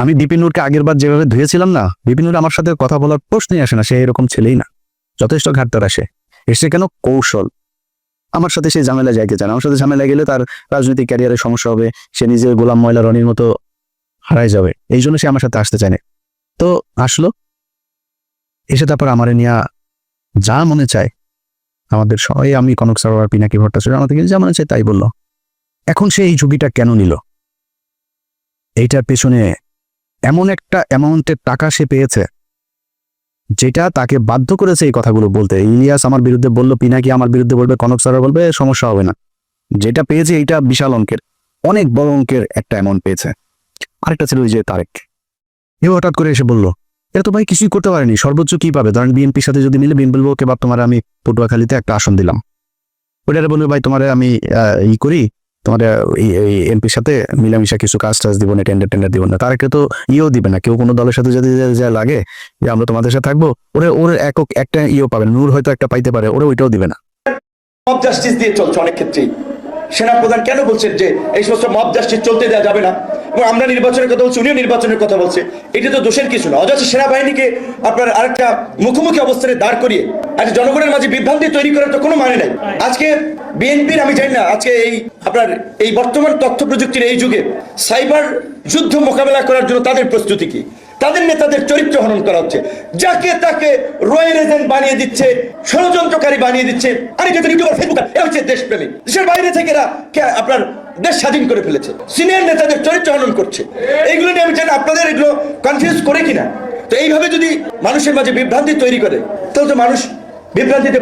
আমি বিপিনুরকে আগের বার যেভাবে ধুয়েছিলাম না বিপিনুর আমার সাথে কথা বলার প্রশ্নই আসে না, সে এরকম ছেলেই না। যথেষ্ট ঘাটতার আসে। এসে কেন কৌশল? আমার সাথে সে ঝামেলা যাইতে চায় আমার সাথে ঝামেলা গেলে তার রাজনৈতিক ক্যারিয়ারে সমস্যা হবে, সে নিজে গোলাম ময়লা রনির মতো হারাই যাবে। এই জন্য সে আমার সাথে আসতে চায় না। তো আসলো। এসে তারপর আমারে নিয়ে যা মনে চায়, আমাদের সবাই, আমি কনক সারোয়ার পিনাকি ভট্টাচার্য, আমাদের যা মনে চায় তাই বলল। এখন সে এই ঝুঁকিটা কেন নিল? এইটার পেছনে এমন একটা অ্যামাউন্টের টাকা সে পেয়েছে, যেটা তাকে বাধ্য করেছে এই কথাগুলো বলতে। ইলিয়াস আমার বিরুদ্ধে বলল পিনাকি আমার বিরুদ্ধে বলবে? কনক সারোয়ার বলবে, সমস্যা হবে না। যেটা পেয়েছে এইটা বিশাল অঙ্কের, অনেক বড় অঙ্কের একটা অ্যামাউন্ট পেয়েছে। আরেকটা ছিল ওই যে তারেক। এ হঠাৎ করে এসে বলল এটা তো ভাই কিছুই করতে পারেনি, সর্বোচ্চ কি পাবে? ধরেন বিএনপির সাথে যদি মিলে, বিএনপি বলব কেবার তোমার আমি পটুয়াখালীতে একটা আসন দিলাম। ওইটারে বলবে, ভাই তোমার আমি ই করি তোমার এমপির সাথে মিলামিশা কিছু কাজ টাজ দিব না টেন্ডার টেন্ডার দিব না। তারকে তো ইয়েও দিবে না, কেউ কোনো দলের সাথে যদি যা- লাগে, যে আমরা তোমাদের সাথে থাকব, ওরে, ওর একক একটা ইও পাবে। নূর হয়তো একটা পাইতে পারে, ওরা ওইটাও দিবে না। জাস্টিস দিয়ে চলছে অনেক ক্ষেত্রেই। সেনাপ্রধান কেন বলছেন যে এই সমস্ত মব জাস্টিস চলতে দেওয়া যাবে না? এবং আমরা নির্বাচনের কথা বলছি, উনিও নির্বাচনের কথা বলছে। এটা তো দোষের কিছু না। অযথা সেনাবাহিনীকে আপনার আরেকটা মুখোমুখি অবস্থানে দাঁড় করিয়ে আজকে জনগণের মাঝে বিভ্রান্তি তৈরি করার তো কোনো মানে নাই। আজকে বিএনপির, আমি জানি না, আজকে এই আপনার এই বর্তমান তথ্য প্রযুক্তির এই যুগে সাইবার যুদ্ধ মোকাবেলা করার জন্য তাদের প্রস্তুতি কি? তাদের নেতাদের চরিত্র হনন করা হচ্ছে। যাকে তাকে রয়েল এজেন্ট বানিয়ে দিচ্ছে, ষড়যন্ত্রকারী বানিয়ে দিচ্ছে অনেকে ইউটিউবার ফেসবুকার এ হচ্ছে দেশপ্রেমিক দেশের বাইরে থেকে এরা আপনার দেশ স্বাধীন করে ফেলেছে। সিনিয়র নেতাদের চরিত্র হনন করছে। এইগুলো নিয়ে আমি জানি, আপনাদের এগুলো কনফিউজ করে কিনা? তো এইভাবে যদি মানুষের মাঝে বিভ্রান্তি তৈরি করে, তাহলে তো মানুষ বিভ্রান্তিতে